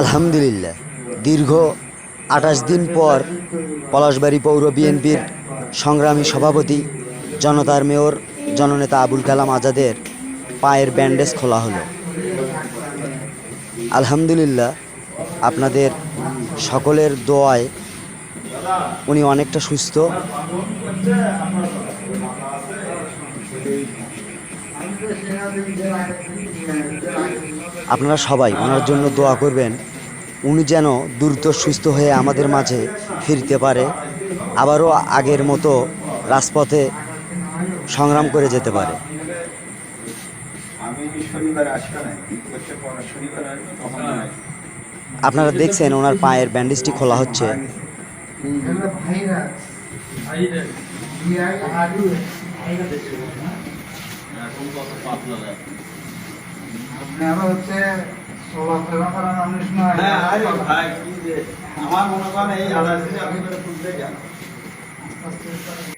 আলহামদুলিল্লাহ। দীর্ঘ আঠাশ দিন পর পলাশবাড়ি পৌর বিএনপির সংগ্রামী সভাপতি, জনতার মেয়র, জননেতা আবুল কালাম আজাদের পায়ের ব্যান্ডেজ খোলা হলো। আলহামদুলিল্লাহ, আপনাদের সকলের দোয়ায় উনি অনেকটা সুস্থ। আপনারা সবাই ওনার জন্য দোয়া করবেন। উনি যেন দ্রুত সুস্থ হয়ে আমাদের মাঝে ফিরতে পারে আবারও আগের মতো রাজপথে সংগ্রাম করে যেতে পারে। আপনারা দেখছেন ওনার পায়ের ব্যান্ডেজটি খোলা হচ্ছে। আপনারা হচ্ছে হ্যাঁ আমার মনে করেন এই আলাদা আমি করে খুলতে আস্তে।